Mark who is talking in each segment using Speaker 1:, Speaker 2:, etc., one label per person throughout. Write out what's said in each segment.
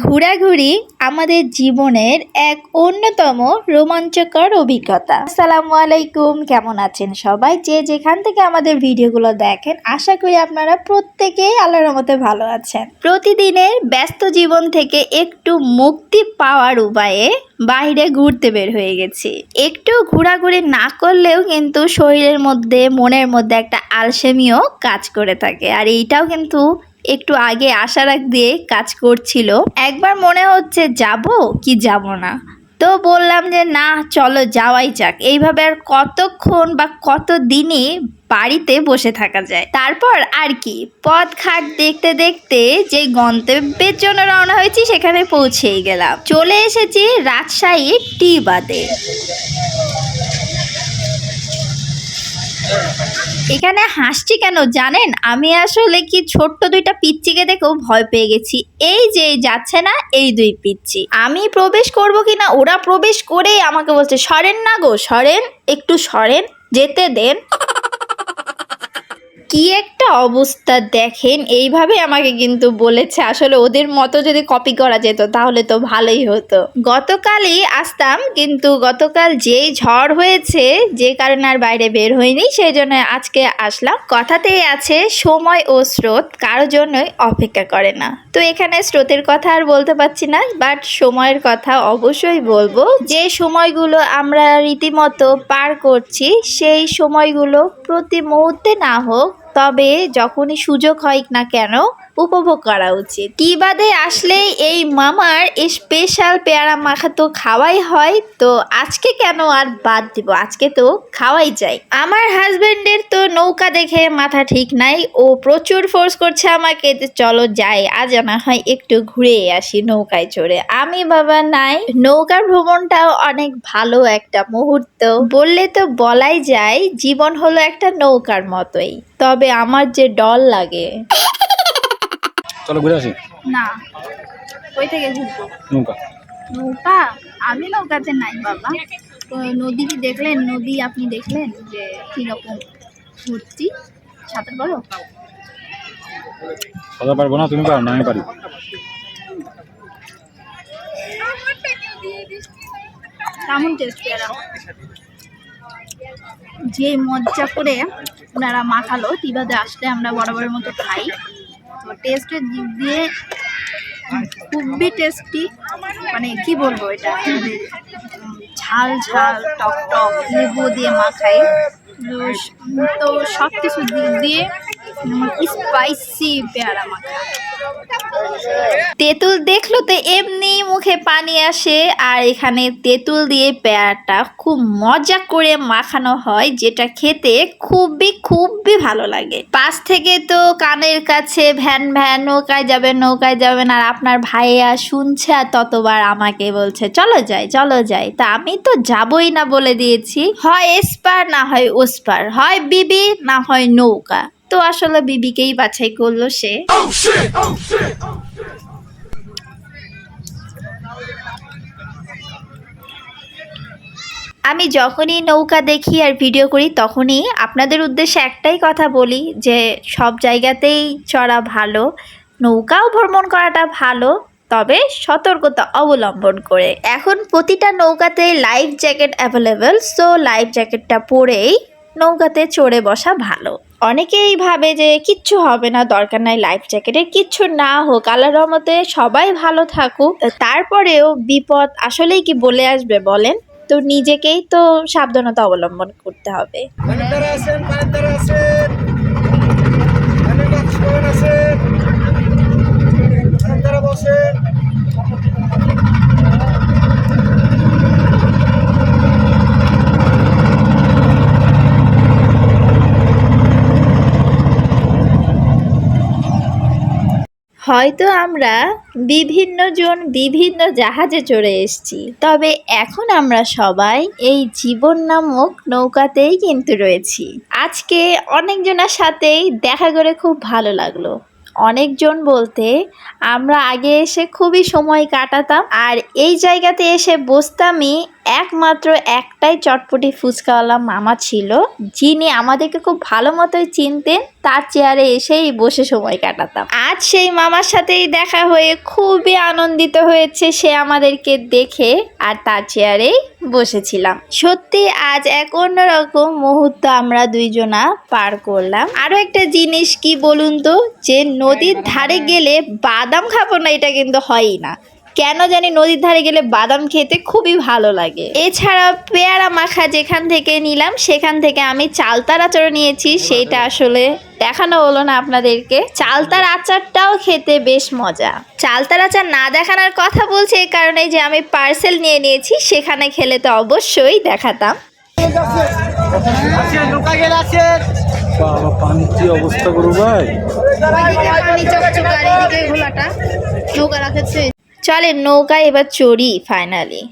Speaker 1: ঘোরাঘুরি আমাদের জীবনের এক অন্যতম রোমাঞ্চকর অভিজ্ঞতা। আসসালামু আলাইকুম, কেমন আছেন সবাই? যে যেখান থেকে আমাদের ভিডিওগুলো দেখেন, আশা করি আপনারা প্রত্যেকেই আল্লাহর মতে ভালো আছেন। প্রতিদিনের ব্যস্ত জীবন থেকে একটু মুক্তি পাওয়ার উপায়ে বাইরে ঘুরতে বের হয়ে গেছি। একটু ঘোরাঘুরি না করলেও কিন্তু শরীরের মধ্যে, মনের মধ্যে একটা আলসেমিও কাজ করে থাকে। আর এইটাও কিন্তু একটু আগে আশা রাখ দিয়ে কাজ করছিল। একবার মনে হচ্ছে যাব কি যাব না। তো বললাম যে, না, চলো যাওয়াই যাক। এইভাবে আর কতক্ষণ বা কত দিনই বাড়িতে বসে থাকা যায়। তারপর আর কি, পথ ঘাট দেখতে দেখতে যে গন্তব্যের জন্য রওনা হয়েছি, সেখানে পৌঁছেই গেলাম। চলে এসেছি রাজশাহী টি বাদে। এখানে হাসছি কেন জানেন? আমি আসলে কি ছোট্ট দুইটা পিচ্চিকে দেখেও ভয় পেয়ে গেছি। এই যে যাচ্ছে না এই দুই পিচ্চি। আমি প্রবেশ করব কিনা ওরা প্রবেশ করেই আমাকে বলছে, সরেন না গো, সরেন, একটু সরেন, যেতে দেন। কি একটা অবস্থা দেখেন? এইভাবে আমাকে কিন্তু বলেছে। আসলে ওদের মতো যদি কপি করা যেত, তাহলে তো ভালোই হতো। গতকালই আসতাম, কিন্তু গতকাল যেই ঝড় হয়েছে, যে কারণে আর বাইরে বের হয়নি সেই জন্য আজকে আসলাম। কথাতেই আছে, সময় ও স্রোত কারোর জন্যই অপেক্ষা করে না। তো এখানে স্রোতের কথা আর বলতে পারছি না বাট সময়ের কথা অবশ্যই বলব। যে সময়গুলো আমরা রীতিমতো পার করছি, সেই সময়গুলো প্রতি মুহূর্তে না হোক তবে যখনই সুযোগ হয় না কেন উপভোগ করা উচিত। কি বাদে আসলেই এই মামার স্পেশাল পেয়ারা মাখা তো খাওয়াই হয়, তো আজকে কেন আর বাদ দিব? আজকে তো খাওয়াই যায়। আমার হাজবেন্ডের তো নৌকা দেখে মাথা ঠিক নাই, ও প্রচুর ফোর্স করছে আমাকে চলো যাই, আজ না হয় একটু ঘুরে আসি নৌকায় চড়ে। আমি বাবা নাই, নৌকার ভ্রমণটাও অনেক ভালো একটা মুহূর্ত। বললে তো বলাই যায়, জীবন হলো একটা নৌকার মতোই। তবে আমার যে ডর লাগে।
Speaker 2: চলো ঘুরে আসি।
Speaker 1: না। ওই থেকে ঘুরবো?
Speaker 2: নৌকা।
Speaker 1: নৌকা? আমি নৌকাতে নাই বাবা। তো নদী কি দেখলেন? নদী আপনি দেখলেন যে কীরকম ঘুরছি? সাঁতার পারো?
Speaker 2: সাদা পারব না তুমি পারো না আমি পারি।
Speaker 1: কেমন টেস্ট পেয়ারা? যে মজা করে ওনারা মাখালো, তিবাদে আসলে আমরা বরাবরের মতো খাই। তো টেস্টের দিক দিয়ে খুবই টেস্টি মানে কি বলব এটা? ঝাল ঝাল, টক টক, লেবু দিয়ে মাখাই। তো সব কিছু দিক দিয়ে স্পাইসি পেয়ারা মাখা। তেঁতুল দেখল তো এমনি মুখে পানি আসে, আর এখানে তেঁতুল দিয়ে পেয়ারাটা খুব মজা করে মাখানো হয়, যেটা খেতে খুবই খুবই ভালো লাগে। পাশ থেকে তো কানের কাছে ভ্যান ভ্যান, নৌকায় যাবেন নৌকায় যাবেন আর আপনার ভাইয়া শুনছে আর ততবার আমাকে বলছে, চলো যাই চলো যাই। তা আমি তো যাবই না বলে দিয়েছি। হয় এসপার, না হয় ওসপার, হয় বিবি, না হয় নৌকা। তো আসলে বিবিকেই বাছাই করল সে। আমি যখনই নৌকা দেখি আর ভিডিও করি তখনই আপনাদের উদ্দেশ্যে একটাই কথা বলি যে সব জায়গাতেই চড়া ভালো নৌকাও ভ্রমণ করাটা ভালো তবে সতর্কতা অবলম্বন করে। এখন প্রতিটা নৌকাতে life jacket available so life জ্যাকেটটা পরেই নৌকাতে চড়ে বসা ভালো। অনেকেই ভাবে যে কিচ্ছু হবে না, দরকার নাই লাইফ জ্যাকেটের কিচ্ছু না হোক আল্লাহর রহমতে সবাই ভালো থাকুক। তারপরেও বিপদ আসলেই কি বলে আসবে বলেন? তো নিজেকেই তো সাবধানতা অবলম্বন করতে হবে
Speaker 3: দ্বারা আছেন পানির দ্বারা আছেন পানির বাক্সন আছেন পানির দ্বারা বসেন
Speaker 1: হয়তো আমরা বিভিন্ন জন বিভিন্ন জাহাজে চড়ে এসেছি। তবে এখন আমরা সবাই এই জীবন নামক নৌকাতেই কিন্তু রয়েছি। আজকে অনেকজনের সাথেই দেখা করে খুব ভালো লাগল। অনেকজন বলতে, আমরা আগে এসে খুবই সময় কাটাতাম, আর এই জায়গাতে এসে বসতামই একমাত্র একটাই চটপটি ফুচকাওয়ালা মামা ছিল, যিনি আমাদেরকে খুব ভালো মতোই চিনতেন, তার চেয়ারে এসেই বসে সময় কাটাতাম। আজ সেই মামার সাথেই দেখা হয়ে খুবই আনন্দিত হয়েছে সে আমাদেরকে দেখে আর তার চেয়ারেই বসেছিলাম। সত্যি আজ এক অন্যরকম মুহূর্ত আমরা দুইজনা পার করলাম। আরও একটা জিনিস কি বলুন তো, যে নদীর ধারে গেলে বাদাম খাব না, এটা কিন্তু হয়ই না। কেন জানি নদীর ধারে গেলে বাদাম খেতে খুবই ভালো লাগে। এছাড়া পেয়ারা মাখা যেখান থেকে নিলাম সেখান থেকে আমি চালতার আচার নিয়েছি সেইটা আসলে দেখানো হলো না আপনাদেরকে। চালতার আচারটাও খেতে বেশ মজা। চালতার আচার না দেখানোর কথা বলছে এই কারণে যে আমি পার্সেল নিয়ে নিয়েছি সেখানে খেলে তো অবশ্যই দেখাতাম।
Speaker 3: নৌকা
Speaker 2: বাবা কি অবস্থা করব ভাই?
Speaker 1: চলে নৌকায় এবার চড়ি ফাইনালি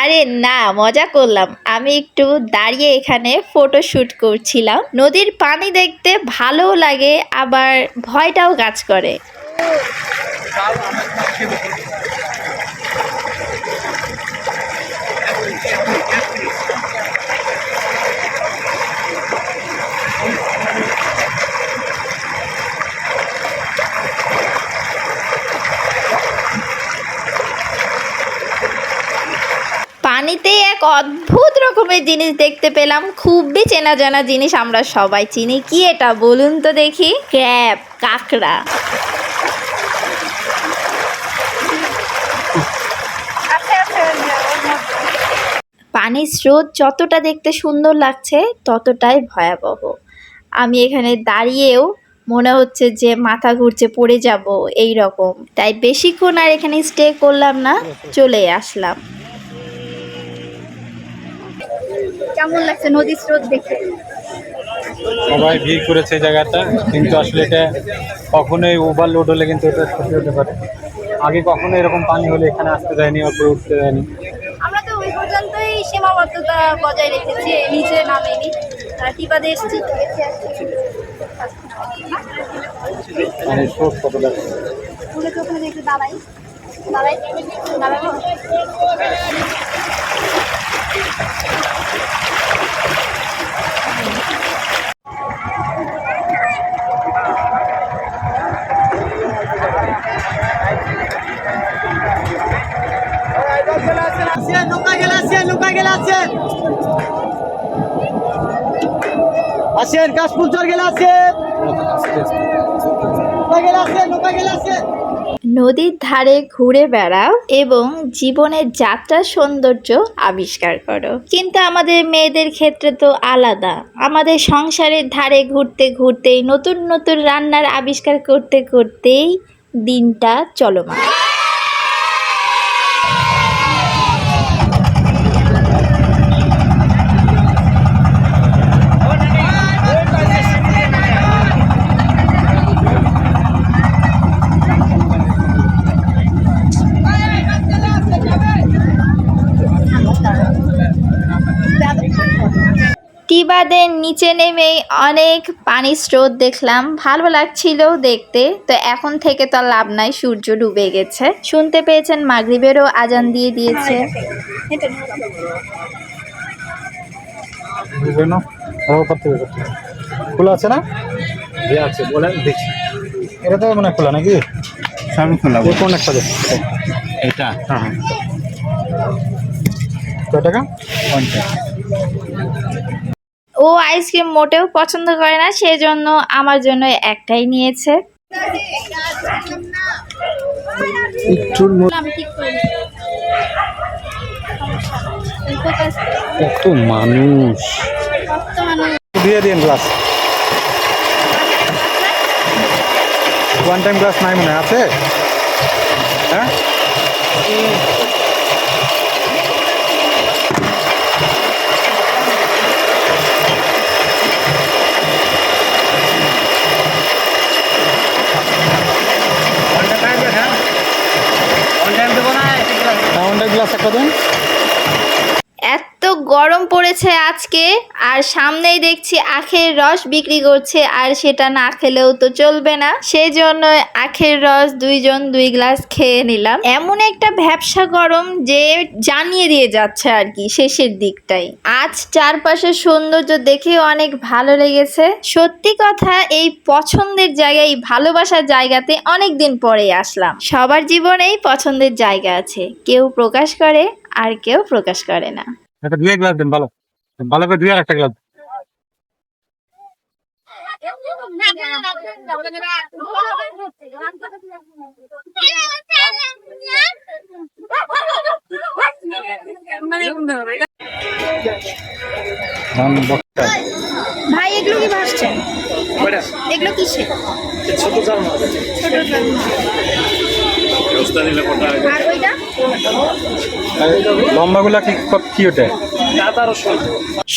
Speaker 1: আরে না, মজা করলাম। আমি একটু দাঁড়িয়ে এখানে ফটো শ্যুট করছিলাম। নদীর পানি দেখতে ভালোও লাগে, আবার ভয়টাও কাজ করে পানিতে এক অদ্ভুত রকমের জিনিস দেখতে পেলাম। খুবই চেনা জানা জিনিস আমরা সবাই চিনি। কি এটা? বলুন তো দেখি। ক্র্যাব, কাঁকড়া। পানির স্রোত যতটা দেখতে সুন্দর লাগছে, ততটাই ভয়াবহ। আমি এখানে দাঁড়িয়েও মনে হচ্ছে যে মাথা ঘুরছে, পড়ে যাব এই রকম তাই বেশিক্ষণ আর এখানে স্টে করলাম না, চলে আসলাম।
Speaker 4: কেমন লাগছে নদীর স্রোত দেখে?
Speaker 2: সবাই ভিড় করেছে জায়গাটা কিন্তু আসলে এটা কখনোই ওভারলোড হলে কিন্তু এটা ক্ষতি হতে পারে। আগে কখনো এরকম পানি হলে এখানে আসতে দেয়নি ওপরে উঠতে দেয়নি।
Speaker 4: আমরা তো ওই পর্যন্তই সীমাবদ্ধতা বজায় রেখেছি নিচে নামেনি। টিপাতে এসেছি। আসছি
Speaker 2: স্রোত কত
Speaker 4: একটু দাঁড়াই। দাঁড়াই। দাঁড়াবো
Speaker 3: আছেন নৌকা গেলে আছেন নৌকা গেলে আছেন আছেন কাশফুল চর গেলে আছেন নৌকা গেলে আছেন নৌকা গেলে আছেন
Speaker 1: নদীর ধারে ঘুরে বেড়াও এবং জীবনের যাত্রার সৌন্দর্য আবিষ্কার করো। কিন্তু আমাদের মেয়েদের ক্ষেত্রে তো আলাদা। আমাদের সংসারের ধারে ঘুরতে ঘুরতেই, নতুন নতুন রান্নার আবিষ্কার করতে করতেই দিনটা চলমান। টিবাদের নিচে নেমেই অনেক পানির স্রোত দেখলাম। ভালো লাগছিল দেখতে। তো এখন থেকে তো আর লাভ নাই সূর্য ডুবে গেছে। শুনতে পেয়েছেন মাগরিবেরও আজান দিয়ে দিয়েছে।
Speaker 2: খোলা আছে না? এ আছে বলেন দেখছি এটা তো মানে খোলা নাকি?
Speaker 5: সবই খোলা
Speaker 2: কোন একটা
Speaker 5: এটা?
Speaker 2: হ্যাঁ হ্যাঁ। কয় টাকা?
Speaker 5: পঞ্চাশ।
Speaker 1: ও আইসক্রিম মোটেও পছন্দ করে না সেজন্য আমার জন্য একটাই নিয়েছে।
Speaker 2: কত মানুষ। দিয়ে দিন ওয়ান টাইম গ্লাস নাই মনে আছে? হ্যাঁ ওয়ান টাইম গ্লাস একটা দিন।
Speaker 1: গরম পড়েছে আজকে, আর সামনেই দেখছি আখের রস বিক্রি করছে, আর সেটা না খেলেও তো চলবে না। সেই জন্য আখের রস দুইজন দুই গ্লাস খেয়ে নিলাম। এমন একটা ব্যবসা গরম যে জানিয়ে দিয়ে যাচ্ছে আর কি শেষের দিকটাই। আজ চারপাশের সৌন্দর্য দেখে অনেক ভালো লেগেছে। সত্যি কথা, এই পছন্দের জায়গায় এই ভালোবাসার জায়গাতে অনেক দিন পরে আসলাম। সবার জীবনেই পছন্দের জায়গা আছে। কেউ প্রকাশ করে, আর কেউ প্রকাশ করে না।
Speaker 2: একটা দুয়ে গ্লাস দেন ভালো। ভালো করে দুয়ে একটা গ্লাস
Speaker 1: ভাই এগুলো কি ভাসছেন এগুলো কিসে
Speaker 3: ছোট
Speaker 1: ছোট
Speaker 2: লম্বাগুলা কি কি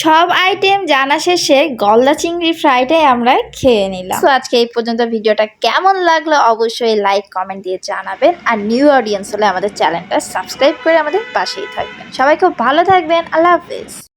Speaker 1: সব আইটেম জানা শেষে গলদা চিংড়ি ফ্রাইটাই আমরা খেয়ে নিলাম। তো আজকে এই পর্যন্ত ভিডিওটা কেমন লাগল অবশ্যই লাইক কমেন্ট দিয়ে জানাবেন। আর নিউ অডিয়েন্স হলে আমাদের চ্যানেলটা সাবস্ক্রাইব করে আমাদের পাশেই থাকবেন। সবাই খুব ভালো থাকবেন। আল্লাহ হাফিজ।